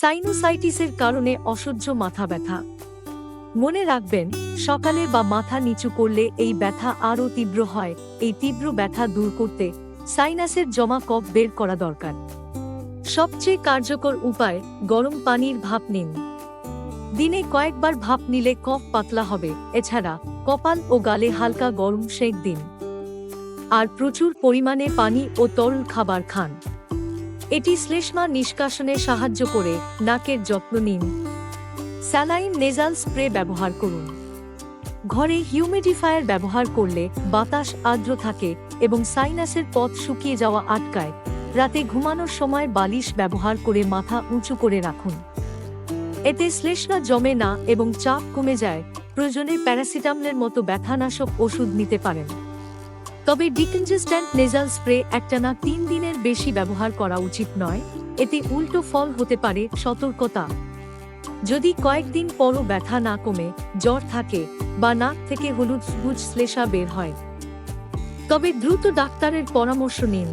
সাইনোসাইটিসের কারণে অসহ্য মাথা ব্যথা। মনে রাখবেন, সকালে বা মাথা নিচু করলে এই ব্যথা আরও তীব্র হয়। এই তীব্র ব্যথা দূর করতে সাইনাসের জমা কফ বের করা দরকার। সবচেয়ে কার্যকর উপায়, গরম পানির ভাপ নিন। দিনে কয়েকবার ভাপ নিলে কফ পাতলা হবে। এছাড়া, কপাল ও গালে হালকা গরম সেঁক দিন। আর প্রচুর পরিমাণে পানি ও তরল খাবার খান। এটি শ্লেষ্মা নিষ্কাশনে সাহায্য করে, নাকের যত্ন নিন। স্যালাইন নেজাল স্প্রে ব্যবহার করুন। ঘরে হিউমিডিফায়ার ব্যবহার করলে বাতাস আর্দ্র থাকে এবং সাইনাসের পথ শুকিয়ে যাওয়া আটকায়। রাতে ঘুমানোর সময় বালিশ ব্যবহার করে মাথা উঁচু করে রাখুন। এতে শ্লেষ্মা জমে না এবং চাপ কমে যায়। প্রয়োজনে প্যারাসিটামলের মতো ব্যথানাশক ওষুধ নিতে পারেন। তবে ডিকনজেস্ট্যান্ট নেজাল স্প্রে একটানা তিন দিনের বেশি ব্যবহার করা উচিত নয়। এতে উল্টো ফল হতে পারে সতর্কতা। যদি কয়েকদিন পরও ব্যথা না কমে, জ্বর থাকে বা নাক থেকে হলুদ সবুজ শ্লেষা বের হয়। তবে দ্রুত ডাক্তারের পরামর্শ নিন।